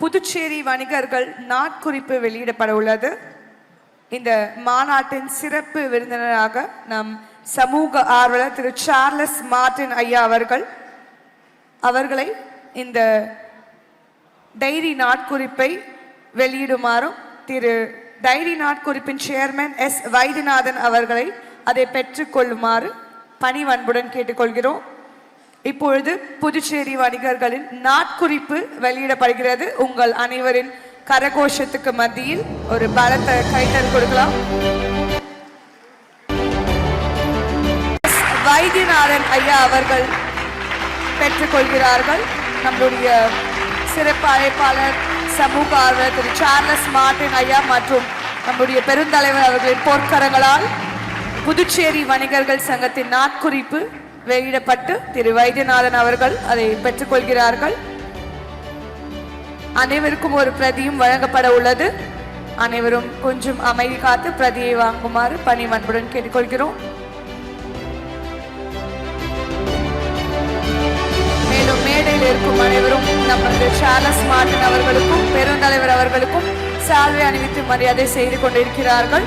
புதுச்சேரி வணிகர்கள் நாட்குறிப்பு வெளியிடப்பட உள்ளது. இந்த மாநாட்டின் சிறப்பு விருந்தினராக நம் சமூக ஆர்வலர் திரு சார்லஸ் மார்டின் ஐயா அவர்கள் அவர்களை இந்த டைரி நாட்குறிப்பை வெளியிடுமாறும் திரு டைரி நாட்குறிப்பின் சேர்மன் எஸ் வைத்தியநாதன் அவர்களை அதை பெற்றுக்கொள்ளுமாறு பணிவன்புடன் கேட்டுக்கொள்கிறோம். இப்பொழுது புதுச்சேரி வணிகர்களின் நாட்குறிப்பு வெளியிடப்படுகிறது. உங்கள் அனைவரின் கரகோஷத்துக்கு மத்தியில் ஒரு பலத்த கைத்தல் கொடுக்கலாம். வைத்தியநாதன் ஐயா அவர்கள் பெற்றுக்கொள்கிறார்கள். நம்முடைய சிறப்பு அழைப்பாளர் சமூக ஆர்வலர் திரு சார்லஸ் மார்டின் ஐயா மற்றும் நம்முடைய பெருந்தலைவர் அவர்களின் போர்க்கரங்களால் புதுச்சேரி வணிகர்கள் சங்கத்தின் நாட்குறிப்பு வெளியிடப்பட்டு திரு வைத்தியநாதன் அவர்கள் அதை பெற்றுக்கொள்கிறார்கள். அனைவருக்கும் ஒரு பிரதியும் வழங்கப்பட உள்ளது. அனைவரும் கொஞ்சம் அமைதி காத்து பிரதியை வாங்குமாறு பணிவன்புடன் கேட்டுக்கொள்கிறோம். மேலும் மேடையில் இருக்கும் அனைவரும் நமது சார்லஸ் மார்டன் அவர்களுக்கும் பெருந்தலைவர் அவர்களுக்கும் சால்வை அணிவித்து மரியாதை செய்து கொண்டிருக்கிறார்கள்.